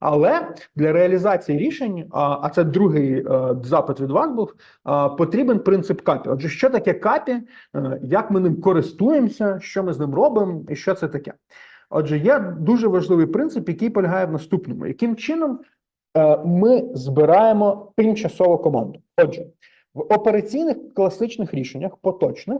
Але для реалізації рішень, а, це другий е, запит від вас був, потрібен принцип капі. Отже, що таке капі, е, як ми ним користуємося, що ми з ним робимо, і що це таке. Отже, є дуже важливий принцип, який полягає в наступному: яким чином е, ми збираємо тимчасову команду. Отже, в операційних класичних рішеннях, поточних,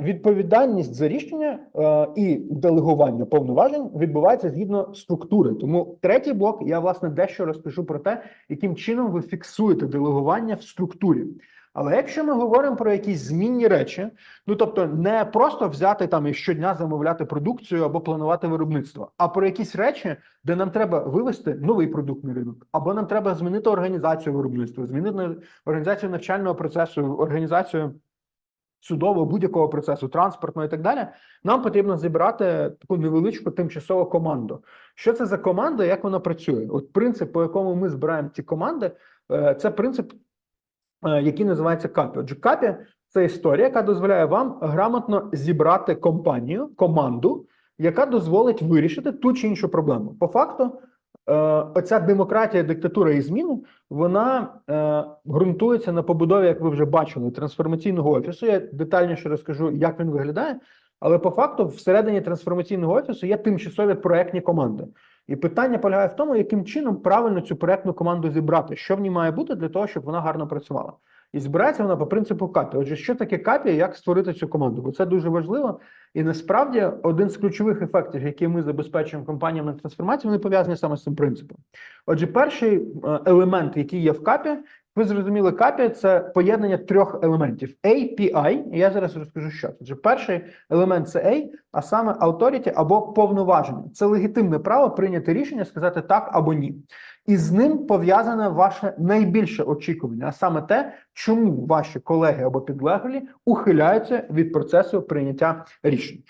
відповідальність за рішення е, і делегування повноважень відбувається згідно структури. Тому третій блок я власне дещо розкажу про те, яким чином ви фіксуєте делегування в структурі. Але якщо ми говоримо про якісь змінні речі, ну тобто не просто взяти там і щодня замовляти продукцію або планувати виробництво, а про якісь речі, де нам треба вивести новий продукт на ринок, або нам треба змінити організацію виробництва, змінити організацію навчального процесу, організацію судового будь-якого процесу, транспортного і так далі. Нам потрібно зібрати таку невеличку тимчасову команду. Що це за команда? Як вона працює? От принцип, по якому ми збираємо ці команди, е, це принцип, е, який називається капі. Отже, капі це історія, яка дозволяє вам грамотно зібрати компанію, команду, яка дозволить вирішити ту чи іншу проблему. По факту, оця демократія, диктатура і зміни, вона е, ґрунтується на побудові, як ви вже бачили, трансформаційного офісу. Я детальніше розкажу, як він виглядає. Але по факту, всередині трансформаційного офісу є тимчасові проектні команди. І питання полягає в тому, яким чином правильно цю проектну команду зібрати, що в ній має бути для того, щоб вона гарно працювала. І збирається вона по принципу капі. Отже, що таке капі, і як створити цю команду? Бо це дуже важливо. І насправді один з ключових ефектів, які ми забезпечуємо компаніям на трансформації, вони пов'язані саме з цим принципом. Отже, перший е, елемент, який є в капі, ви зрозуміли, капі це поєднання трьох елементів: API, і я зараз розкажу, що це. Отже, перший елемент це A, а саме authority або повноваження. Це легітимне право прийняти рішення, сказати так або ні. І з ним пов'язане ваше найбільше очікування, а саме те, чому ваші колеги або підлеглі ухиляються від процесу прийняття рішень.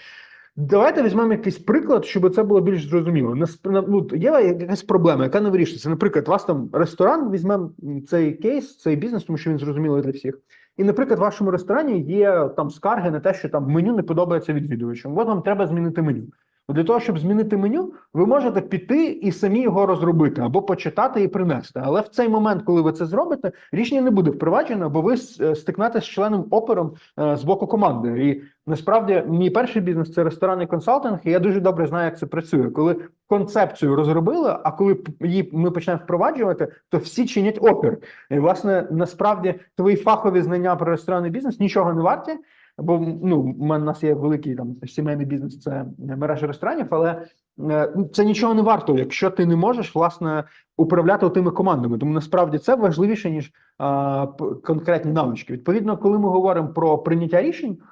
Давайте візьмемо якийсь приклад, щоб це було більш зрозуміло. Ну, є якась проблема, яка не вирішується. Наприклад, у вас там ресторан, візьмемо цей кейс, цей бізнес, тому що він зрозумілий для всіх. І, наприклад, в вашому ресторані є там скарги на те, що там меню не подобається відвідувачам. От вам треба змінити меню. Для того, щоб змінити меню, ви можете піти і самі його розробити або почитати і принести. Але в цей момент, коли ви це зробите, рішення не буде впроваджено, бо ви е, стикнетеся з членом опером е, з боку команди. І насправді мій перший бізнес це ресторанний консалтинг. І я дуже добре знаю, як це працює. Коли концепцію розробили, а коли її ми почнемо впроваджувати, то всі чинять опір. І власне насправді твої фахові знання про ресторанний бізнес нічого не варті. Бо ну, в мене у нас є великий там сімейний бізнес, це мережа ресторанів, але е, ну, це нічого не варто, якщо ти не можеш власне управляти тими командами. Тому насправді це важливіше ніж а, конкретні навички. Відповідно, коли ми говоримо про прийняття рішень, е,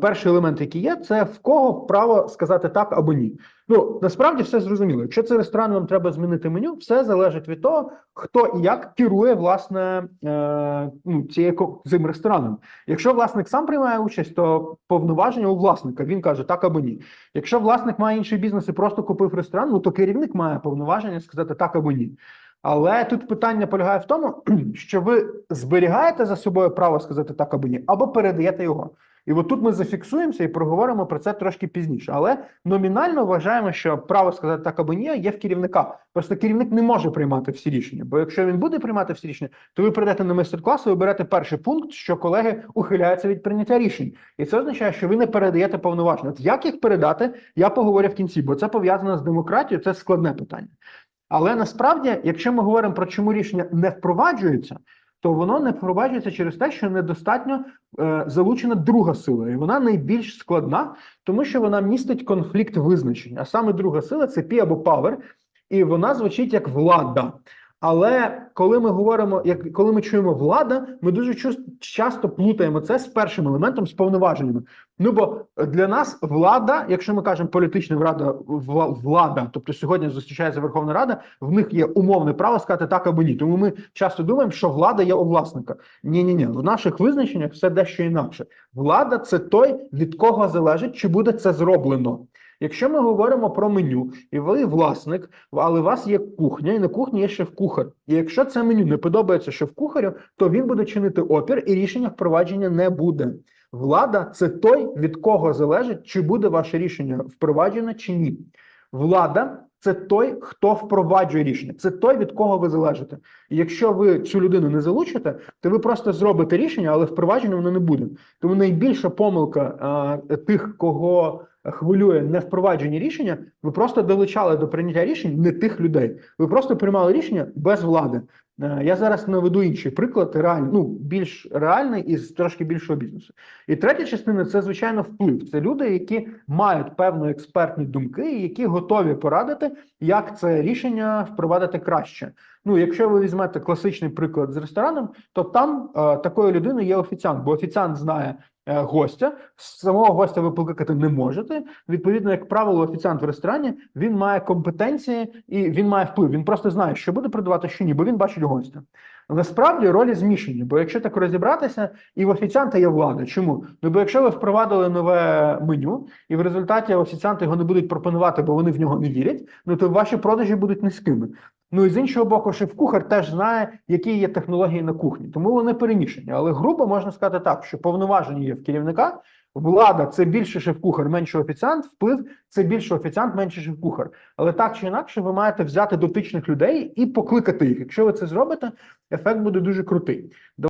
перший елемент, який є, це в кого право сказати так або ні. Ну насправді все зрозуміло. Якщо це ресторан, вам треба змінити меню, все залежить від того, хто і як керує власне е, ну, цією цим рестораном. Якщо власник сам приймає участь, то повноваження у власника він каже так або ні. Якщо власник має інший бізнес і просто купив ресторан, ну то керівник має повноваження сказати так або ні. Але тут питання полягає в тому, що ви зберігаєте за собою право сказати так або ні, або передаєте його. І от тут ми зафіксуємося і проговоримо про це трошки пізніше. Але номінально вважаємо, що право сказати так або ні є в керівника. Просто керівник не може приймати всі рішення. Бо якщо він буде приймати всі рішення, то ви прийдете на майстер-клас і оберете перший пункт, що колеги ухиляються від прийняття рішень. І це означає, що ви не передаєте повноваження. От як їх передати, я поговорю в кінці, бо це пов'язано з демократією, це складне питання. Але насправді, якщо ми говоримо про чому рішення не впроваджується, то воно не впроваджується через те, що недостатньо е, залучена друга сила, і вона найбільш складна, тому що вона містить конфлікт визначень. А саме друга сила це пі або павер, і вона звучить як влада. Але коли ми говоримо, як коли ми чуємо влада, ми дуже часто плутаємо це з першим елементом з повноваженнями. Ну бо для нас влада, якщо ми кажемо політична влада, влада, тобто сьогодні зустрічається Верховна Рада, в них є умовне право сказати так або ні. Тому ми часто думаємо, що влада є у власника. Ні, ні, ні. В наших визначеннях все дещо інакше. Влада це той, від кого залежить, чи буде це зроблено. Якщо ми говоримо про меню, і ви власник, але у вас є кухня, і на кухні є шеф кухар. І якщо це меню не подобається шеф кухарю, то він буде чинити опір, і рішення впровадження не буде. Влада це той, від кого залежить, чи буде ваше рішення впроваджене чи ні. Влада це той, хто впроваджує рішення, це той, від кого ви залежите. І якщо ви цю людину не залучите, то ви просто зробите рішення, але впровадження воно не буде. Тому найбільша помилка а, тих, кого хвилює не впровадження рішення, ви просто долучали до прийняття рішень не тих людей. Ви просто приймали рішення без влади. Е, Я зараз наведу інший приклад, реальний, ну більш реальний і з трошки більшого бізнесу. І третя частина це звичайно вплив. Це люди, які мають певно експертні думки, які готові порадити, як це рішення впровадити краще. Ну, якщо ви візьмете класичний приклад з рестораном, то там е, такою людиною є офіціант, бо офіціант знає гостя, самого гостя ви покликати не можете. Відповідно, як правило, офіціант в ресторані він має компетенції і він має вплив. Він просто знає, що буде продавати, що ні, бо він бачить гостя. Насправді ролі змішані, бо якщо так розібратися, і в офіціанта є влада. Чому? Ну бо якщо ви впровадили нове меню, і в результаті офіціанти його не будуть пропонувати, бо вони в нього не вірять, ну то ваші продажі будуть низькими. Ну і з іншого боку, шеф-кухар теж знає, які є технології на кухні, тому вони перемішані. Але грубо можна сказати так, що повноваження є в керівника. Влада це більше шеф-кухар, менше офіціант. Вплив це більше офіціант, менше шеф-кухар. Але так чи інакше, ви маєте взяти дотичних людей і покликати їх. Якщо ви це зробите, ефект буде дуже крутий.